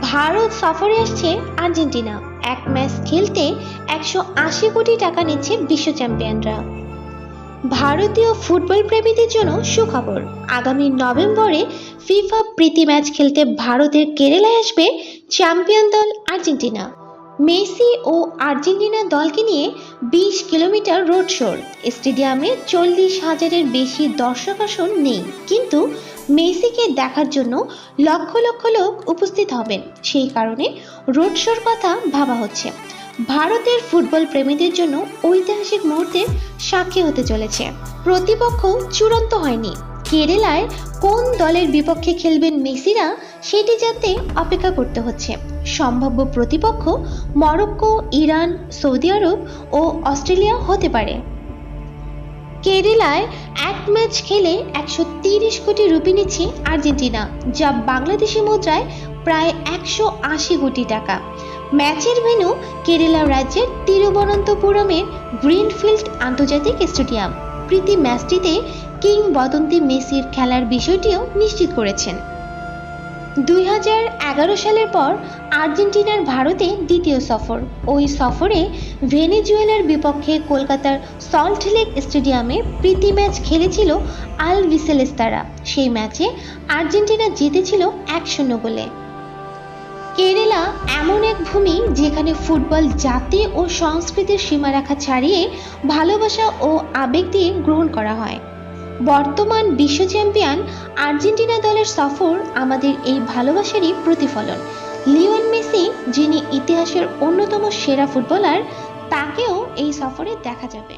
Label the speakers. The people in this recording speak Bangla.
Speaker 1: ভারত সফরে আসছে আর্জেন্টিনা। এক ম্যাচ খেলতে একশো আশি কোটি টাকা নিচ্ছে বিশ্ব চ্যাম্পিয়নরা। ভারতীয় ফুটবল প্রেমীদের জন্য সুখবর। আগামী নভেম্বরে ফিফা প্রীতি ম্যাচ খেলতে ভারতের কেরালায় আসবে চ্যাম্পিয়ন দল আর্জেন্টিনা। মেসি ও আর্জেন্টিনা দলকে নিয়ে বিশ কিলোমিটার রোড শোর। স্টেডিয়ামে চল্লিশ হাজারের বেশি দর্শক আসন নেই। কিন্তু মেসিকে দেখার জন্য লক্ষ লক্ষ লোক উপস্থিত হবেন। সেই কারণে রোড শোর কথা ভাবা হচ্ছে। ভারতের ফুটবল প্রেমীদের জন্য ঐতিহাসিক মুহূর্তের সাক্ষী হতে চলেছে। প্রতিপক্ষ চূড়ান্ত হয়নি। কেরালায় কোন দলের বিপক্ষে খেলবেন মেসিরা সেটি জানতে অপেক্ষা করতে হচ্ছে। সম্ভাব্য প্রতিপক্ষ মরক্কো, ইরান, সৌদি আরব ও অস্ট্রেলিয়া হতে পারে। কেরালায় এক ম্যাচ খেলে একশো তিরিশ কোটি রুপি নিচ্ছে আর্জেন্টিনা, যা বাংলাদেশি মুদ্রায় প্রায় একশো আশি কোটি টাকা। ম্যাচের ভেন্যু কেরালা রাজ্যের তিরুবনন্তপুরমের গ্রিনফিল্ড আন্তর্জাতিক স্টেডিয়াম। প্রীতি ম্যাচটিতে কিংবদন্তি মেসির খেলার বিষয়টিও নিশ্চিত করেছেন। দুই হাজার এগারো সালের পর আর্জেন্টিনার ভারতে দ্বিতীয় সফর। ওই সফরে ভেনেজুয়েলার বিপক্ষে কলকাতার সল্ট লেক স্টেডিয়ামে প্রীতি ম্যাচ খেলেছিল আল ভিসেলেস্তারা সেই ম্যাচে আর্জেন্টিনা জিতেছিল এক শূন্য গোলে। কেরালা এমন এক ভূমি যেখানে ফুটবল জাতি ও সংস্কৃতির সীমারেখা ছাড়িয়ে ভালোবাসা ও আবেগ দিয়ে গ্রহণ করা হয়। বর্তমান বিশ্ব চ্যাম্পিয়ন আর্জেন্টিনা দলের সফর আমাদের এই ভালোবাসারই প্রতিফলন। লিওন মেসি, যিনি ইতিহাসের অন্যতম সেরা ফুটবলার, তাকেও এই সফরে দেখা যাবে।